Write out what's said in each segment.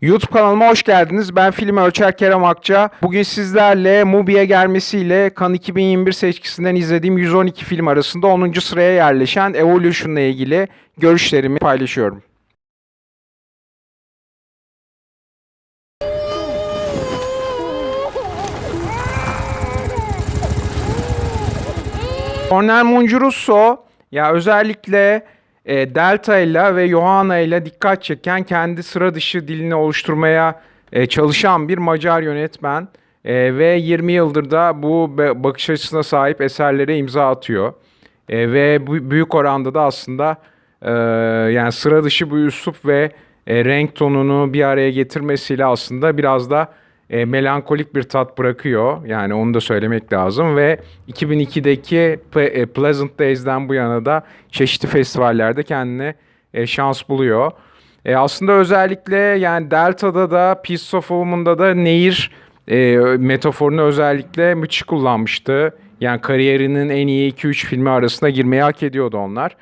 YouTube kanalıma hoş geldiniz. Ben film Ölçer Kerem Akça. Bugün sizlerle Mubi'ye gelmesiyle Kan 2021 seçkisinden izlediğim 112 film arasında 10. sıraya yerleşen Evolution'la ilgili görüşlerimi paylaşıyorum. Cornel Muncurusso ya özellikle e, Delta ile ve Johanna ile dikkat çeken kendi sıra dışı dilini oluşturmaya e, çalışan bir Macar yönetmen E, ve 20 yıldır da bu bakış açısına sahip eserlere imza atıyor. E, ve bu büyük oranda da aslında e, yani sıra dışı bu üslup ve e, renk tonunu bir araya getirmesiyle aslında biraz da e, melankolik bir tat bırakıyor. Yani onu da söylemek lazım ve 2002'deki Ple- e, Pleasant Days'den bu yana da çeşitli festivallerde kendine e, şans buluyor. E, aslında özellikle yani Delta'da da Piece of Woman'da da nehir e, metaforunu özellikle müthiş kullanmıştı. Yani kariyerinin en iyi 2-3 filmi arasına girmeyi hak ediyordu onlar.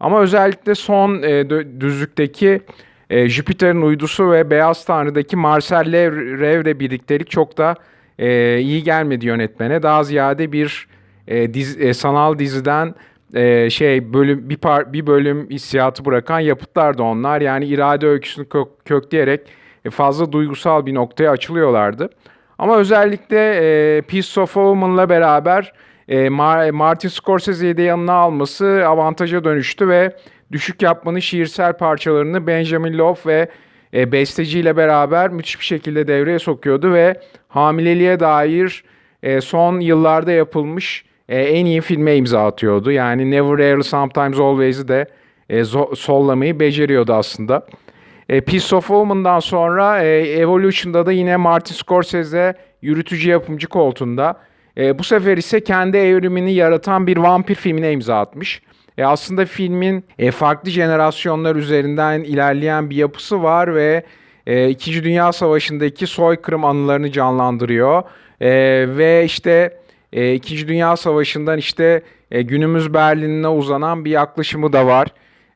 Ama özellikle son e, düzlükteki e, Jüpiter'in uydusu ve Beyaz Tanrı'daki Marcel Rev'le birliktelik çok da e, iyi gelmedi yönetmene. Daha ziyade bir e, diz- e, sanal diziden e, şey bölüm bir par, bir bölüm hissiyatı bırakan yapıtlardı onlar. Yani irade öyküsünü kök, kökleyerek e, fazla duygusal bir noktaya açılıyorlardı. Ama özellikle e, Piece of Woman'la beraber e, Mar- Martin Scorsese'yi de yanına alması avantaja dönüştü ve düşük yapmanın şiirsel parçalarını Benjamin Loaf ve e, besteciyle beraber müthiş bir şekilde devreye sokuyordu ve hamileliğe dair e, son yıllarda yapılmış e, en iyi filme imza atıyordu. Yani Never Rarely Sometimes Always'i de e, sollamayı beceriyordu aslında. E, Piece of Woman'dan sonra e, Evolution'da da yine Martin Scorsese yürütücü yapımcı koltuğunda. E, bu sefer ise kendi evrimini yaratan bir vampir filmine imza atmış. E, aslında filmin e, farklı jenerasyonlar üzerinden ilerleyen bir yapısı var ve e, İkinci Dünya Savaşı'ndaki soykırım anılarını canlandırıyor. E, ve işte e, İkinci Dünya Savaşı'ndan işte e, günümüz Berlin'ine uzanan bir yaklaşımı da var.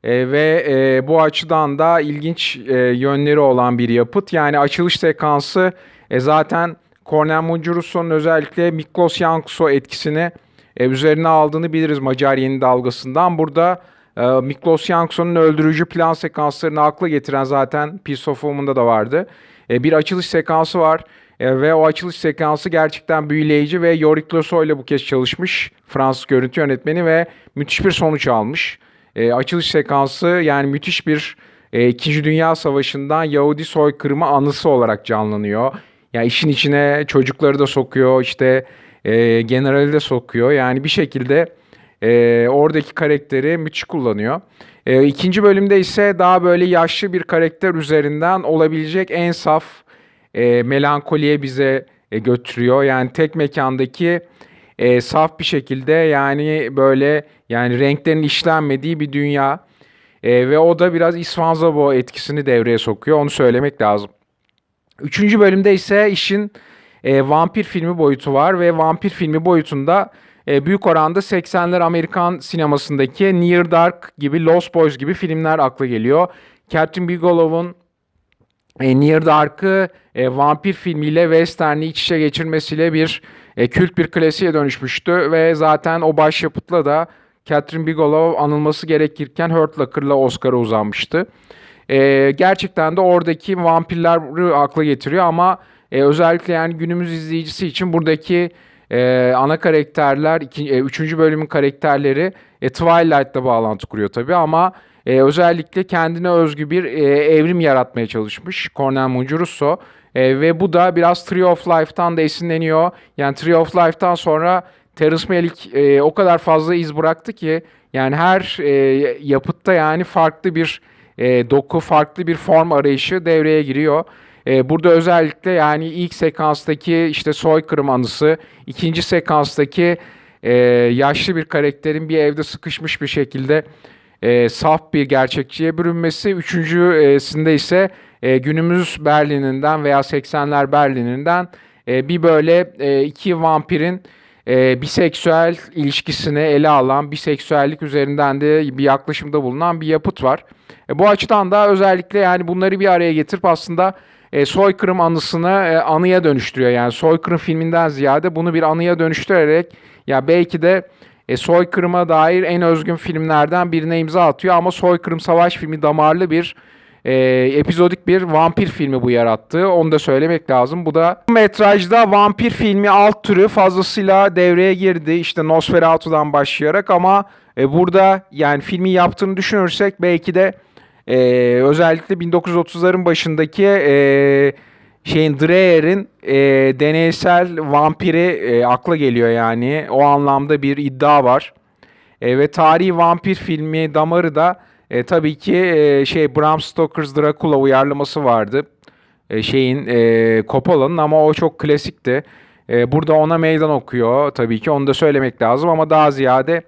E, ve e, bu açıdan da ilginç e, yönleri olan bir yapıt. Yani açılış sekansı e, zaten Cornel Munchurusso'nun özellikle Miklos Yankso etkisini e, üzerine aldığını biliriz Macar Yeni Dalgası'ndan. Burada e, Miklos Yankso'nun öldürücü plan sekanslarını akla getiren zaten Piece of Woman'da da vardı. E, bir açılış sekansı var. E, ve o açılış sekansı gerçekten büyüleyici ve Yorick Lesso ile bu kez çalışmış Fransız görüntü yönetmeni ve müthiş bir sonuç almış. E, açılış sekansı yani müthiş bir e, İkinci Dünya Savaşı'ndan Yahudi soykırımı anısı olarak canlanıyor. Yani işin içine çocukları da sokuyor, işte e, generali de sokuyor. Yani bir şekilde e, oradaki karakteri müthiş kullanıyor. E, ikinci bölümde ise daha böyle yaşlı bir karakter üzerinden olabilecek en saf e, melankoliye bize e, götürüyor. Yani tek mekandaki e, saf bir şekilde yani böyle yani renklerin işlenmediği bir dünya. E, ve o da biraz Isvanzabo etkisini devreye sokuyor. Onu söylemek lazım. Üçüncü bölümde ise işin e, vampir filmi boyutu var ve vampir filmi boyutunda e, büyük oranda 80'ler Amerikan sinemasındaki Near Dark gibi Lost Boys gibi filmler akla geliyor. Catherine Bigelow'un e, Near Dark'ı e, vampir filmiyle western'i iç içe geçirmesiyle bir e, kült bir klasiğe dönüşmüştü ve zaten o başyapıtla da Catherine Bigelow anılması gerekirken Hurt Locker'la Oscar'a uzanmıştı. E, gerçekten de oradaki vampirleri akla getiriyor ama e, özellikle yani günümüz izleyicisi için buradaki e, ana karakterler, iki, e, üçüncü bölümün karakterleri e, Twilight'la bağlantı kuruyor tabii ama e, özellikle kendine özgü bir e, evrim yaratmaya çalışmış Cornel Muncurusso. E, ve bu da biraz Tree of Life'tan da esinleniyor. Yani Tree of Life'tan sonra Terrence Malick e, o kadar fazla iz bıraktı ki yani her e, yapıtta yani farklı bir e, doku, farklı bir form arayışı devreye giriyor. E, burada özellikle yani ilk sekanstaki işte soykırım anısı, ikinci sekanstaki e, yaşlı bir karakterin bir evde sıkışmış bir şekilde e, saf bir gerçekçiye bürünmesi. Üçüncüsünde ise e, günümüz Berlin'inden veya 80'ler Berlin'inden e, bir böyle e, iki vampirin e, biseksüel ilişkisini ele alan, biseksüellik üzerinden de bir yaklaşımda bulunan bir yapıt var. E, bu açıdan da özellikle yani bunları bir araya getirip aslında e, soykırım anısını e, anıya dönüştürüyor. Yani soykırım filminden ziyade bunu bir anıya dönüştürerek ya belki de e, soykırıma dair en özgün filmlerden birine imza atıyor ama soykırım savaş filmi damarlı bir e, epizodik bir vampir filmi bu yarattığı. Onu da söylemek lazım. Bu da metrajda vampir filmi alt türü fazlasıyla devreye girdi. İşte Nosferatu'dan başlayarak ama e, burada yani filmi yaptığını düşünürsek belki de e, özellikle 1930'ların başındaki e, şeyin Dreyer'in e, deneysel vampiri e, akla geliyor yani. O anlamda bir iddia var. E, ve tarihi vampir filmi damarı da e, tabii ki e, şey Bram Stoker's Dracula uyarlaması vardı. E, şeyin e, Coppola'nın ama o çok klasikti. E, burada ona meydan okuyor tabii ki onu da söylemek lazım ama daha ziyade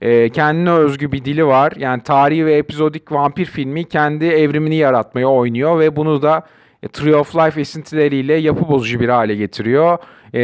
e, kendine özgü bir dili var. Yani tarihi ve epizodik vampir filmi kendi evrimini yaratmaya oynuyor ve bunu da e, Tree of Life esintileriyle yapı bozucu bir hale getiriyor. E,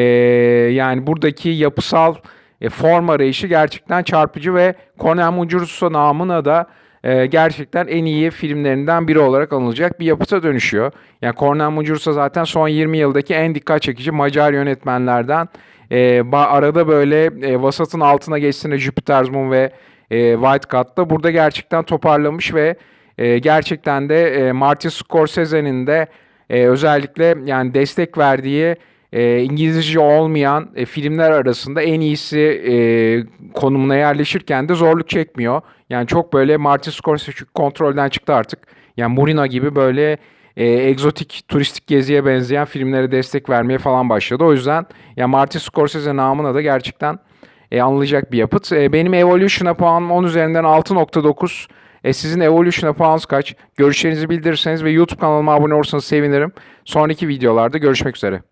yani buradaki yapısal e, form arayışı gerçekten çarpıcı ve Cornel Mundruço namına da e, gerçekten en iyi filmlerinden biri olarak anılacak bir yapıta dönüşüyor. Yani Cornel Mundruço zaten son 20 yıldaki en dikkat çekici Macar yönetmenlerden. E, arada böyle e, vasatın altına geçtiğinde Jupiter's Moon ve e, White Cat'ta burada gerçekten toparlamış ve e, gerçekten de e, Martin Scorsese'nin de e, özellikle yani destek verdiği e, İngilizce olmayan e, filmler arasında en iyisi e, konumuna yerleşirken de zorluk çekmiyor. Yani çok böyle Martin Scorsese kontrolden çıktı artık. Yani Murina gibi böyle e, egzotik turistik geziye benzeyen filmlere destek vermeye falan başladı. O yüzden ya Martin Scorsese namına da gerçekten e, anılacak bir yapıt. E, benim Evolution'a puanım 10 üzerinden 6.9. E, sizin Evolution'a puanınız kaç? Görüşlerinizi bildirirseniz ve YouTube kanalıma abone olursanız sevinirim. Sonraki videolarda görüşmek üzere.